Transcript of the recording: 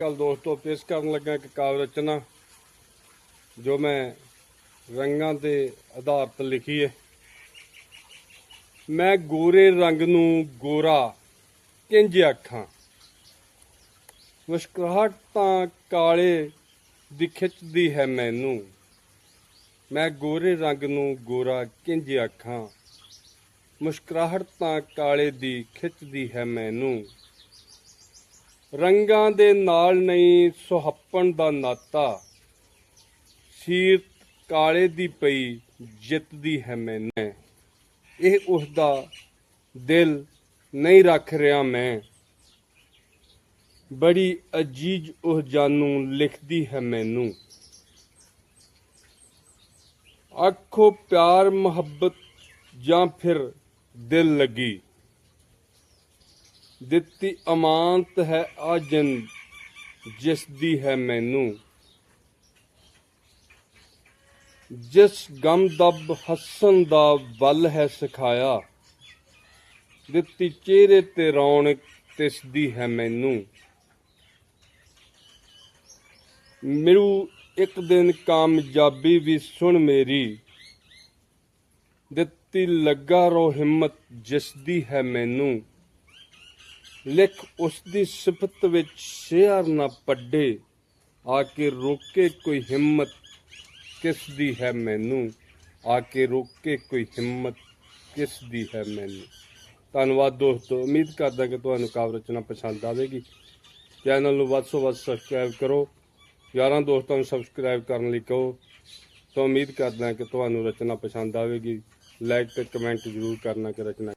ਕੱਲ ਦੋਸਤੋ ਪੇਸ਼ ਕਰਨ ਲੱਗਾ ਇੱਕ ਕਾਵਿ ਰਚਨਾ, ਜੋ ਮੈਂ ਰੰਗਾਂ ਦੇ ਆਧਾਰ ਤੇ ਲਿਖੀ ਹੈ। ਮੈਂ ਗੋਰੇ ਰੰਗ ਨੂੰ ਗੋਰਾ ਕਿੰਜ ਆਖਾਂ? ਮੁਸਕਰਾਹਟ ਤਾਂ ਕਾਲੇ ਦੀ ਖਿੱਚਦੀ ਹੈ ਮੈਨੂੰ। ਮੈਂ ਗੋਰੇ ਰੰਗ ਨੂੰ ਗੋਰਾ ਕਿੰਜ ਆਖਾਂ? ਮੁਸਕਰਾਹਟ ਤਾਂ ਕਾਲੇ ਦੀ ਖਿੱਚਦੀ ਹੈ ਮੈਨੂੰ। ਰੰਗਾਂ ਦੇ ਨਾਲ ਨਹੀਂ ਸੁਹੱਪਣ ਦਾ ਨਾਤਾ। ਸੀਰਤ ਕਾਲੇ ਦੀ ਪਈ ਜਿੱਤਦੀ ਹੈ ਮੈਨੇ। ਇਹ ਉਸ ਦਾ ਦਿਲ ਨਹੀਂ ਰੱਖ ਰਿਹਾ ਮੈਂ। ਬੜੀ ਅਜੀਜ਼ ਉਹ ਜਾਨੂ ਲਿਖਦੀ ਹੈ ਮੈਨੂੰ। ਆਖੋ ਪਿਆਰ ਮੁਹੱਬਤ ਜਾਂ ਫਿਰ ਦਿਲ ਲੱਗੀ। ਦਿੱਤੀ ਅਮਾਨਤ ਹੈ ਆ ਜਿੰਦ ਜਿਸ ਦੀ ਹੈ ਮੈਨੂੰ। ਜਿਸ ਗਮ ਦਬ ਹੱਸਣ ਦਾ ਵੱਲ ਹੈ ਸਿਖਾਇਆ, ਦਿੱਤੀ ਚਿਹਰੇ ਤੇ ਰੌਣਕ ਤਿਸ ਦੀ ਹੈ ਮੈਨੂੰ। ਮਿਲੂ ਇੱਕ ਦਿਨ ਕਾਮਯਾਬੀ ਵੀ ਸੁਣ ਮੇਰੀ, ਦਿੱਤੀ ਲੱਗਾ ਰੋ ਹਿੰਮਤ ਜਿਸ ਦੀ ਹੈ ਮੈਨੂੰ। ਲਿਖ ਉਸ ਦੀ ਸਿਫਤ ਵਿੱਚ ਸ਼ੇਰ ਨਾ ਪੱਡੇ, ਆ ਕੇ ਰੋਕੇ ਕੋਈ ਹਿੰਮਤ ਕਿਸ ਦੀ ਹੈ ਮੈਨੂੰ? ਆ ਕੇ ਰੋਕੇ ਕੋਈ ਹਿੰਮਤ ਕਿਸ ਦੀ ਹੈ ਮੈਨੂੰ? ਧੰਨਵਾਦ ਦੋਸਤੋ, ਉਮੀਦ ਕਰਦਾ ਕਿ ਤੁਹਾਨੂੰ ਕਾਵਿ ਰਚਨਾ ਪਸੰਦ ਆਵੇਗੀ। ਚੈਨਲ ਨੂੰ ਵੱਧ ਤੋਂ ਵੱਧ ਸਬਸਕ੍ਰਾਈਬ ਕਰੋ। ਯਾਰਾਂ ਦੋਸਤਾਂ ਨੂੰ ਸਬਸਕ੍ਰਾਈਬ ਕਰਨ ਲਈ ਕਹੋ। ਤਾਂ ਉਮੀਦ ਕਰਦਾ ਕਿ ਤੁਹਾਨੂੰ ਰਚਨਾ ਪਸੰਦ ਆਵੇਗੀ। ਲਾਈਕ ਤੇ ਕਮੈਂਟ ਜ਼ਰੂਰ ਕਰਨਾ ਕਿ ਰਚਨਾ